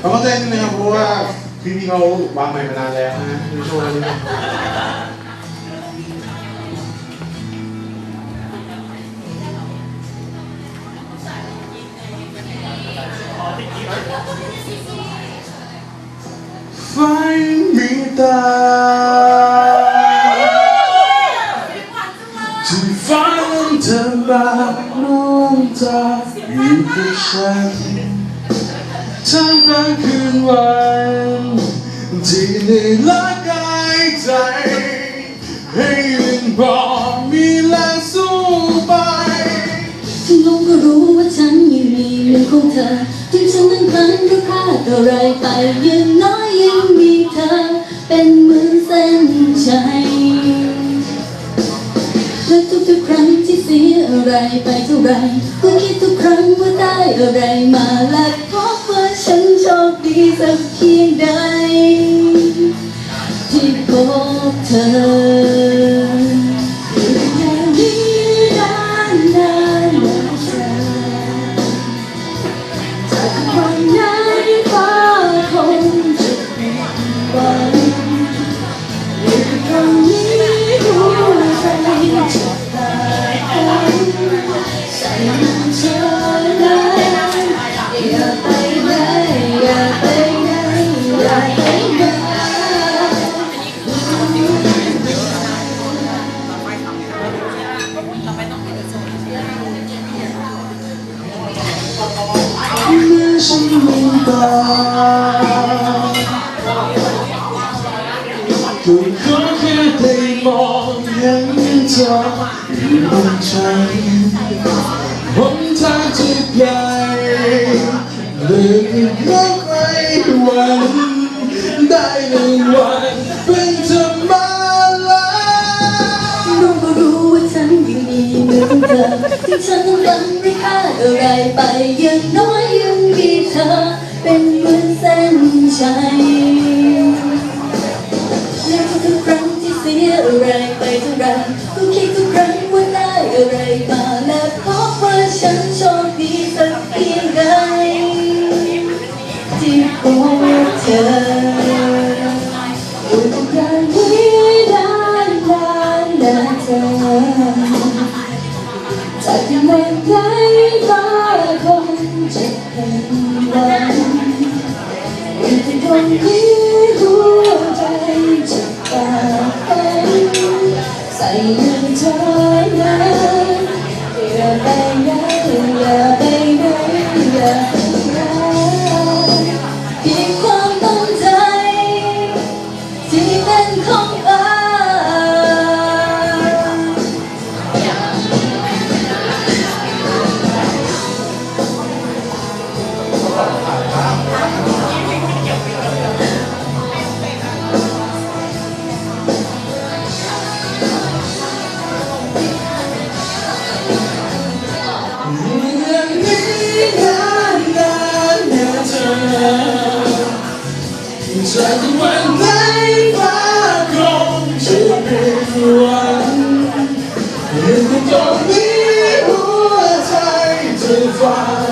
เราก็เต้นนะครับเพราะว่าพี่พี่เขาวางใหม่มานานแล้วนะในช่วงนี้ไฟมีตาที่ฝันเธอมาน้องตาอยู่กับฉัน ทั้งกลางคืนวันที่ได้ละกายใจ ให้ยังบอกมีแรงสู้ไปลุงก็รู้ว่าฉันยังมีเรื่องของเธอถึงฉันนั้นพันก็ค่าดอะไรไปยังน้อยยังมีเธอเป็น ครั้งที่เสียอะไรไปเท่าไรก็คิดทุกครั้งว่าได้อะไรมาและพบว่าฉันโชคดีสักเพียงใดที่พบเธอ ก็ขอแค่ได้มองเห็นเธออยู่บนฉันหนทางที่ไกลเดินเข้าไปวันได้หนึ่งวันเป็นเธอมาแล้วรู้ก็รู้ว่าฉันยังมีเมือของเธอที่ฉันต้องไม่พลาดอะไรไปอย่างน้อยยังมีเธอเป็นเหมือนเส้นชัย อะไรไปเท่าไรก็คิดทุกครั้งว่าได้อะไรมาและเพราะว่าฉันโชคดีสักเพียงใดที่พบเธออยู่ตรงกลางนี้นานนานนานเธอ ตรงนี้หัวใจจะฟัง